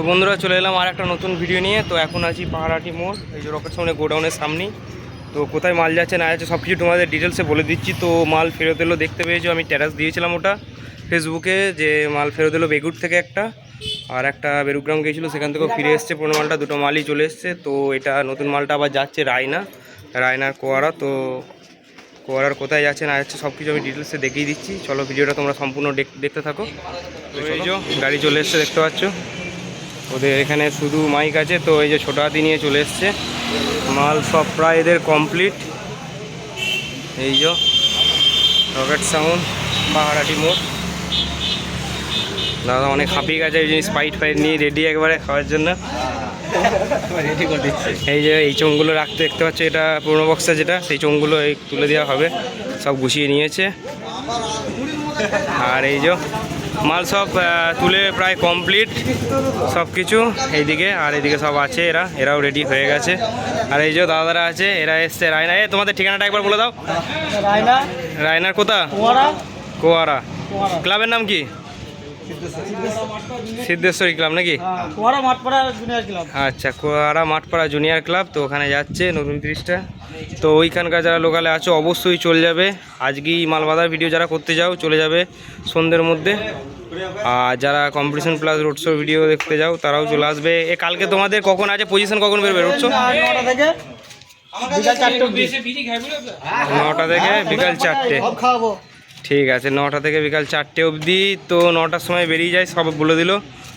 তো বন্ধুরা চলে এলাম আর একটা নতুন ভিডিও নিয়ে। তো এখন আছি পাহাড়াটি মোড়, এই যে রকেট সামনে, গোডাউনের সামনেই তো কোথায় মাল যাচ্ছে না যাচ্ছে সব কিছু তোমাদের ডিটেলসে বলে দিচ্ছি। তো মাল ফেরত এলো, দেখতে পেয়েছ, আমি ট্যারাস দিয়েছিলাম ওটা ফেসবুকে যে মাল ফেরত এলো বেগুর থেকে একটা। আর একটা বেরুগ্রাম গিয়েছিল, সেখান থেকেও ফিরে এসছে পুরো মালটা, দুটো মালই চলে এসছে। তো এটা নতুন মালটা আবার যাচ্ছে রায়না, রায়নার কোয়ারা। তো কোয়ারার কোথায় যাচ্ছে না যাচ্ছে সব কিছু আমি ডিটেলসে দেখিয়ে দিচ্ছি। চলো ভিডিওটা তোমরা সম্পূর্ণ দেখতে থাকো। গাড়ি চলে এসছে, দেখতে পাচ্ছ। ওদের এখানে শুধু মাইক আছে, তো এই যে ছোটো হাতি নিয়ে চলে এসছে। মাল সব প্রায় এদের কমপ্লিট এই যে রকেট সাউন্ড পাহাড়াটি মোড়। দাদা অনেক হাঁপিয়ে গেছে, এই যে স্পাইট ফাইট নিয়ে রেডি একবারে খাওয়ার জন্য। এই যে এই চোঙগুলো রাখতে দেখতে পাচ্ছ, এটা পুরোনো বক্সটা যেটা, সেই চোঙগুলো এই তুলে দেওয়া হবে। সব গুছিয়ে নিয়েছে। আর এই যে মাল সব তুলে প্রায় কমপ্লিট সব কিছু এইদিকে আর এইদিকে সব আছে এরা এরাও রেডি হয়ে গেছে। আর এই যে দাদারা আছে এরা এসছে রায়না। এ তোমাদের ঠিকানাটা একবার বলে দাও। রায়না। রায়নার কোথা? কোয়ারা। কোয়ারা। ক্লাবের নাম কি? সিদ্ধেশ্বরী ক্লাব নাকি? হ্যাঁ, কুয়ারা মাঠপাড়া জুনিয়র ক্লাব আচ্ছা কোয়ারা মাঠপাড়া জুনিয়র ক্লাব তো ওখানে যাচ্ছে নতুন তিরিশটা। তো ওইখানকার যারা লোকালে আছো অবশ্যই চলে যাবে। আজকেই মালবাদার ভিডিও যারা করতে যাও চলে যাবে সন্ধ্যের মধ্যে। আর যারা competition plus road show video দেখতে যাও তারাও চলে আসবে। এ কালকে তোমাদের কখন আছে? পজিশন কখন বেরোবে? রোড শো নটা থেকে। বিকাল চারটে ঠিক আছে নটা থেকে বিকাল চারটে অবধি। তো নটার সময় বেরিয়ে যায় সব বলে দিল।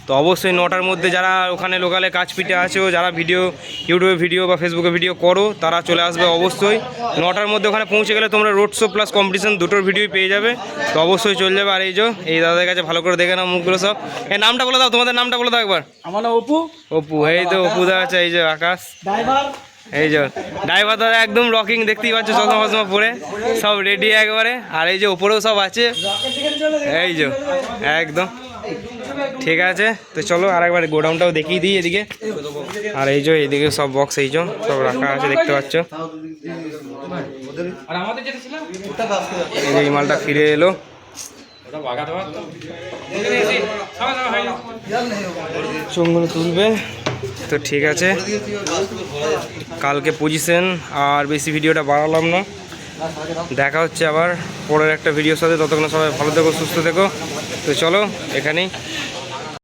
তো অবশ্যই নটার মধ্যে যারা ওখানে লোকালে কাজ পিঠে আছো যারা ভিডিও ইউটিউবে ভিডিও বা ফেসবুকে ভিডিও করো তারা চলে আসবে অবশ্যই। নটার মধ্যে ওখানে পৌঁছে গেলে তোমরা রোড শো প্লাস কম্পিটিশন দুটোর ভিডিওই পেয়ে যাবে। তো অবশ্যই চলে যাবে। আর এই যে এই দাদাদের কাছে ভালো করে দেখে নাও মুখগুলো সব। এই নামটা বলে দাও তোমাদের নামটা বলে দাও একবার। আমার অপু। অপু এই তো অপু দা আছে এই যে আকাশ। ড্রাইভার এই যে ড্রাইভার দাদা একদম রকিং দেখতেই পাচ্ছ, চশমা ফসমা পরে, সব রেডি একবারে। আর এই যে ওপরেও সব আছে। এই যে, একদম। ঠিক আছে, তো চলো আর একবার গোডাউনটাও দেখিয়ে দিই এদিকে। আর এই যে, এদিকে সব বক্স এই সব রাখা আছে, দেখতে পাচ্ছ। এই মালটা ফিরে এলো। চোঙগুলো তুলবে। তো ঠিক আছে। কালকে পজিশন, আর বেশি ভিডিওটা বাড়ালাম না। দেখা হচ্ছে আবার পরের একটা ভিডিওর সাথে। ততক্ষণ সবাই ভালো থেকো, সুস্থ থেকো। তো চলো, এখানেই।